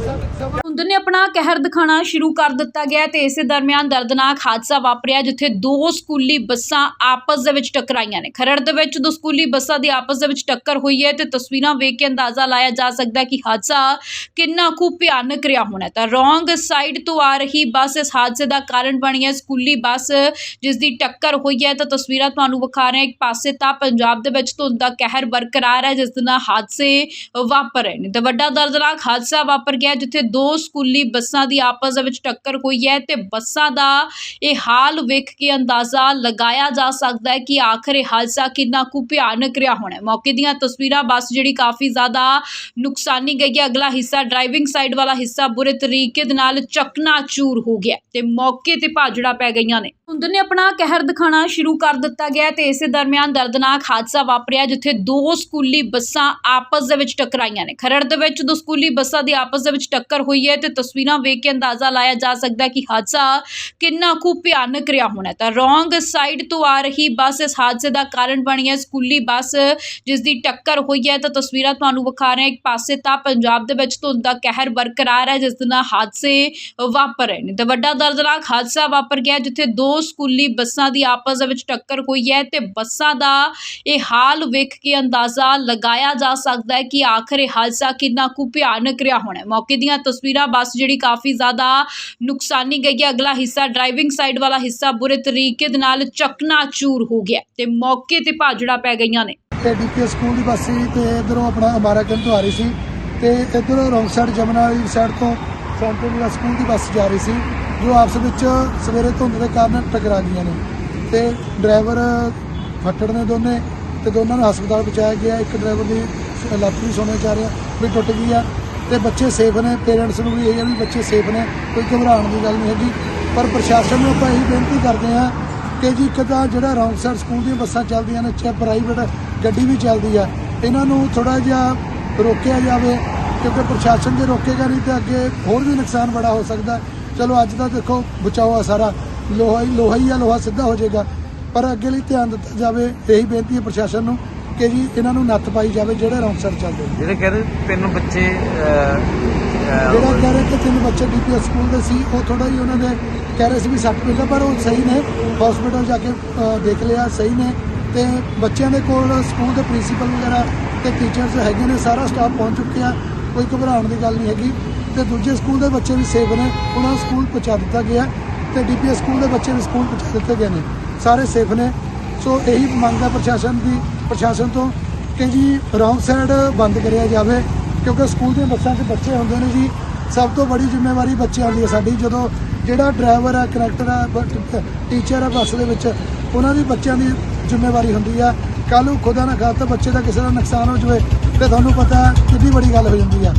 Yeah. ਨੇ ਆਪਣਾ ਕਹਿਰ ਦਿਖਾਣਾ ਸ਼ੁਰੂ ਕਰ ਦਿੱਤਾ ਗਿਆ ਤੇ ਇਸੇ ਦਰਮਿਆਨ ਦਰਦਨਾਕ ਹਾਦਸਾ ਵਾਪਰਿਆ ਜਿੱਥੇ ਦੋ ਸਕੂਲੀ ਬੱਸਾਂ ਆਪਸ ਦੇ ਵਿੱਚ ਟਕਰਾਈਆਂ ਨੇ। ਖਰੜ ਦੇ ਵਿੱਚ ਦੋ ਸਕੂਲੀ ਬੱਸਾਂ ਦੀ ਆਪਸ ਦੇ ਵਿੱਚ ਟੱਕਰ ਹੋਈ ਹੈ ਤੇ ਤਸਵੀਰਾਂ ਵੇਖ ਕੇ ਅੰਦਾਜ਼ਾ ਲਾਇਆ ਜਾ ਸਕਦਾ ਕਿ ਹਾਦਸਾ ਕਿੰਨਾ ਕੁ ਭਿਆਨਕ ਰਿਹਾ ਹੋਣਾ ਤਾਂ ਰੋਂਗ ਸਾਈਡ ਤੋਂ ਆ ਰਹੀ ਬੱਸ ਇਸ ਹਾਦਸੇ ਦਾ ਕਾਰਨ ਬਣੀ ਹੈ। ਸਕੂਲੀ ਬੱਸ ਜਿਸ ਦੀ ਟੱਕਰ ਹੋਈ ਹੈ ਤਾਂ ਤਸਵੀਰਾਂ ਤੁਹਾਨੂੰ ਵਿਖਾ ਰਹੇ ਹਾਂ ਇੱਕ ਪਾਸੇ ਤਾਂ ਪੰਜਾਬ ਦੇ ਵਿੱਚ ਧੁੰਦ ਦਾ ਕਹਿਰ ਬਰਕਰਾਰ ਹੈ, ਜਿਸ ਦੇ ਨਾਲ ਹਾਦਸੇ ਵਾਪਰ ਰਹੇ ਨੇ। ਤੇ ਵੱਡਾ ਦਰਦਨਾਕ ਹਾਦਸਾ ਵਾਪਰ ਗਿਆ ਜਿੱਥੇ ਦੋ ਸਕੂਲੀ ਬੱਸਾਂ ਦੀ ਆਪਸ ਦੇ ਵਿੱਚ ਟੱਕਰ ਹੋਈ ਹੈ ਤੇ ਬੱਸਾਂ ਦਾ ਇਹ ਹਾਲ ਵੇਖ ਕੇ ਅੰਦਾਜ਼ਾ ਲਗਾਇਆ ਜਾ ਸਕਦਾ ਹੈ ਕਿ ਆਖਰ ਇਹ ਹਾਦਸਾ ਕਿੰਨਾ ਕੁ ਭਿਆਨਕ ਰਿਹਾ ਹੋਣਾ ਮੌਕੇ ਦੀਆਂ ਤਸਵੀਰਾਂ ਬੱਸ ਜਿਹੜੀ ਕਾਫੀ ਜ਼ਿਆਦਾ ਨੁਕਸਾਨੀ ਗਈ ਹੈ। ਅਗਲਾ ਹਿੱਸਾ ਡਰਾਈਵਿੰਗ ਸਾਈਡ ਵਾਲਾ ਹਿੱਸਾ ਬੁਰੇ ਤਰੀਕੇ ਦੇ ਨਾਲ ਚਕਨਾਚੂਰ ਹੋ ਗਿਆ ਤੇ ਮੌਕੇ ਤੇ ਭਾਜੜਾ ਪੈ ਗਈਆਂ ਨੇ। ਧੁੰਦ ਨੇ ਆਪਣਾ ਕਹਿਰ ਦਿਖਾਣਾ ਸ਼ੁਰੂ ਕਰ ਦਿੱਤਾ ਗਿਆ ਤੇ ਇਸੇ ਦਰਮਿਆਨ ਦਰਦਨਾਕ ਹਾਦਸਾ ਵਾਪਰਿਆ ਜਿੱਥੇ ਦੋ ਸਕੂਲੀ ਬੱਸਾਂ ਆਪਸ ਦੇ ਵਿੱਚ ਟਕਰਾਈਆਂ ਨੇ। ਖਰੜ ਦੇ ਵਿੱਚ ਦੋ ਸਕੂਲੀ ਬੱਸਾਂ ਦੀ ਆਪਸ ਦੇ ਵਿੱਚ ਟੱਕਰ ਹੋਈ ਹੈ ਤੇ ਤਸਵੀਰਾਂ ਵੇਖ ਕੇ ਅੰਦਾਜ਼ਾ ਲਾਇਆ ਜਾ ਸਕਦਾ ਹੈ ਕਿ ਹਾਦਸਾ ਕਿੰਨਾ ਕੁ ਭਿਆਨਕ ਰਿਹਾ ਹੋਣਾ ਤਾਂ ਰੋਂਗ ਸਾਈਡ ਤੋਂ ਆ ਰਹੀ ਬੱਸ ਇਸ ਹਾਦਸੇ ਦਾ ਕਾਰਨ ਬਣੀ ਹੈ। ਸਕੂਲੀ ਬੱਸ ਜਿਸ ਦੀ ਟੱਕਰ ਹੋਈ ਹੈ। ਤਾਂ ਤਸਵੀਰਾਂ ਤੁਹਾਨੂੰ ਵਿਖਾ ਰਹੇ ਹਾਂ। ਇੱਕ ਪਾਸੇ ਤਾਂ ਪੰਜਾਬ ਦੇ ਵਿੱਚ ਧੁੰਦ ਦਾ ਕਹਿਰ ਬਰਕਰਾਰ ਹੈ, ਜਿਸ ਦੇ ਨਾਲ ਹਾਦਸੇ ਵਾਪਰ ਰਹੇ ਨੇ। ਤੇ ਵੱਡਾ ਦਰਦਨਾਕ ਹਾਦਸਾ ਵਾਪਰ ਗਿਆ ਜਿੱਥੇ ਦੋ ਸਕੂਲੀ ਬੱਸਾਂ ਦੀ ਆਪਸ ਦੇ ਵਿੱਚ ਟੱਕਰ ਹੋਈ ਹੈ ਤੇ ਬੱਸਾਂ ਦਾ ਇਹ ਹਾਲ ਵੇਖ ਕੇ ਅੰਦਾਜ਼ਾ ਲਗਾਇਆ ਜਾ ਸਕਦਾ ਹੈ ਕਿ ਆਖਰ ਇਹ ਹਾਦਸਾ ਕਿੰਨਾ ਕੁ ਭਿਆਨਕ ਰਿਹਾ ਹੋਣਾ ਮੌਕੇ ਦੀਆਂ ਤਸਵੀਰਾਂ ਬੱਸ ਜਿਹੜੀ ਕਾਫੀ ਜ਼ਿਆਦਾ ਨੁਕਸਾਨੀ ਗਈ ਹੈ। ਅਗਲਾ ਹਿੱਸਾ ਡਰਾਈਵਿੰਗ ਸਾਈਡ ਵਾਲਾ ਹਿੱਸਾ ਬੁਰੇ ਤਰੀਕੇ ਦੇ ਨਾਲ ਚਕਨਾਚੂਰ ਹੋ ਗਿਆ ਤੇ ਮੌਕੇ ਤੇ ਭਾਜੜਾ ਪੈ ਗਈਆਂ ਨੇ। ਤੇ ਡੀਪੀਐਸ ਸਕੂਲ ਦੀ ਬੱਸ ਸੀ ਤੇ ਇਧਰੋਂ ਆਪਣਾ ਅਮਾਰਾ ਤੋਂ ਆ ਰਹੀ ਸੀ ਤੇ ਇਧਰੋਂ ਰੌਂਗ ਸਾਈਡ ਜਮਨਾ ਵਾਲੀ ਸਾਈਡ ਤੋਂ ਸੈਂਟਰਲ ਸਕੂਲ ਦੀ ਬੱਸ ਜਾ ਰਹੀ ਸੀ, ਜੋ ਆਪਸ ਵਿੱਚ ਸਵੇਰੇ ਧੁੰਦ ਦੇ ਕਾਰਨ ਟਕਰਾ ਗਈਆਂ ਨੇ ਤੇ ਡਰਾਈਵਰ ਫੱਟੜ ਨੇ ਦੋਨੇ ਤੇ ਦੋਨਾਂ ਨੂੰ ਹਸਪਤਾਲ ਪਹੁੰਚਾਇਆ ਗਿਆ। ਇੱਕ ਡਰਾਈਵਰ ਦੀ ਲੱਤ ਵੀ ਸੁਣਿਆ ਜਾ ਰਿਹਾ, ਵੀ ਟੁੱਟ ਗਈ ਆ। ਤੇ ਬੱਚੇ ਸੇਫ ਨੇ ਪੇਰੈਂਟਸ ਨੂੰ ਵੀ ਇਹ ਹੈ ਵੀ ਬੱਚੇ ਸੇਫ ਨੇ, ਕੋਈ ਘਬਰਾਉਣ ਦੀ ਗੱਲ ਨਹੀਂ ਹੈਗੀ। ਪਰ ਪ੍ਰਸ਼ਾਸਨ ਨੂੰ ਆਪਾਂ ਇਹੀ ਬੇਨਤੀ ਕਰਦੇ ਹਾਂ ਕਿ ਜੀ ਇੱਕ ਤਾਂ ਜਿਹੜਾ ਰੌਂਗ ਸਾਈਡ ਸਕੂਲ ਦੀਆਂ ਬੱਸਾਂ ਚੱਲਦੀਆਂ ਨੇ, ਚਾਹੇ ਪ੍ਰਾਈਵੇਟ ਗੱਡੀ ਵੀ ਚੱਲਦੀ ਆ, ਇਹਨਾਂ ਨੂੰ ਥੋੜਾ ਜਿਹਾ ਰੋਕਿਆ ਜਾਵੇ, ਕਿਉਂਕਿ ਪ੍ਰਸ਼ਾਸਨ ਜੇ ਰੋਕੇਗਾ ਨਹੀਂ ਤਾਂ ਅੱਗੇ ਹੋਰ ਵੀ ਨੁਕਸਾਨ ਬੜਾ ਹੋ ਸਕਦਾ। ਚਲੋ ਅੱਜ ਤਾਂ ਦੇਖੋ ਬਚਾਓ ਆ ਸਾਰਾ, ਲੋਹਾ ਹੀ ਲੋਹਾ ਹੀ ਆ, ਲੋਹਾ ਸਿੱਧਾ ਹੋ ਜਾਏਗਾ। ਪਰ ਅੱਗੇ ਲਈ ਧਿਆਨ ਦਿੱਤਾ ਜਾਵੇ, ਇਹੀ ਬੇਨਤੀ ਹੈ ਪ੍ਰਸ਼ਾਸਨ ਨੂੰ। ਕਿ ਜੀ ਇਹਨਾਂ ਨੂੰ ਨੱਥ ਪਾਈ ਜਾਵੇ ਜਿਹੜੇ ਸਾਈਡ ਚੱਲਦੇ ਨੇ ਜਿਹੜੇ ਕਹਿੰਦੇ ਤਿੰਨ ਬੱਚੇ ਜਿਹੜਾ ਕਹਿ ਰਹੇ ਕਿ ਤਿੰਨ ਬੱਚੇ ਡੀਪੀਐਸ ਸਕੂਲ ਦੇ ਸੀ ਉਹ ਥੋੜਾ ਹੀ ਉਹਨਾਂ ਦੇ ਕਹਿ ਰਹੇ ਸੀ ਵੀ ਸੱਟ ਪੇਗਾ ਪਰ ਉਹ ਸਹੀ ਨੇ। ਹਸਪੀਟਲ ਜਾ ਕੇ ਦੇਖ ਲਿਆ ਸਹੀ ਨੇ। ਤੇ ਬੱਚਿਆਂ ਦੇ ਕੋਲ ਸਕੂਲ ਦੇ ਪ੍ਰਿੰਸੀਪਲ ਵਗੈਰਾ ਤੇ ਟੀਚਰਸ ਹੈਗੇ ਨੇ ਸਾਰਾ ਸਟਾਫ ਪਹੁੰਚ ਚੁੱਕਿਆ। ਕੋਈ ਘਬਰਾਉਣ ਦੀ ਗੱਲ ਨਹੀਂ ਹੈਗੀ। ਤੇ ਦੂਜੇ ਸਕੂਲ ਦੇ ਬੱਚੇ ਵੀ ਸੇਫ ਨੇ ਉਹਨਾਂ ਨੂੰ ਸਕੂਲ ਪਹੁੰਚਾ ਦਿੱਤਾ ਗਿਆ। ਤੇ ਡੀਪੀਐਸ ਸਕੂਲ ਦੇ ਬੱਚੇ ਵੀ ਸਕੂਲ ਪਹੁੰਚਾ ਦਿੱਤੇ ਗਏ ਨੇ। ਸਾਰੇ ਸੇਫ ਨੇ। ਸੋ ਇਹੀ ਮੰਗ ਹੈ ਪ੍ਰਸ਼ਾਸਨ ਦੀ। ਪ੍ਰਸ਼ਾਸਨ ਤੋਂ ਕਿ ਜੀ ਰੌਂਗ ਸਾਈਡ ਬੰਦ ਕਰਿਆ ਜਾਵੇ, ਕਿਉਂਕਿ ਸਕੂਲ ਦੀਆਂ ਬੱਸਾਂ 'ਚ ਬੱਚੇ ਹੁੰਦੇ ਨੇ ਜੀ। ਸਭ ਤੋਂ ਬੜੀ ਜ਼ਿੰਮੇਵਾਰੀ ਬੱਚਿਆਂ ਦੀ ਹੈ ਸਾਡੀ, ਜਦੋਂ ਜਿਹੜਾ ਡਰਾਈਵਰ ਹੈ ਕਨੈਕਟਰ ਹੈ ਟੀਚਰ ਹੈ ਬੱਸ ਦੇ ਵਿੱਚ, ਉਹਨਾਂ ਦੀ ਬੱਚਿਆਂ ਦੀ ਜ਼ਿੰਮੇਵਾਰੀ ਹੁੰਦੀ ਆ ਕੱਲ੍ਹ ਨੂੰ ਖੁਦਾ ਨਾ ਖਾਤਾ ਬੱਚੇ ਦਾ ਕਿਸੇ ਦਾ ਨੁਕਸਾਨ ਹੋ ਜਾਵੇ, ਤੇ ਤੁਹਾਨੂੰ ਪਤਾ ਕਿੰਨੀ ਬੜੀ ਗੱਲ ਹੋ ਜਾਂਦੀ ਆ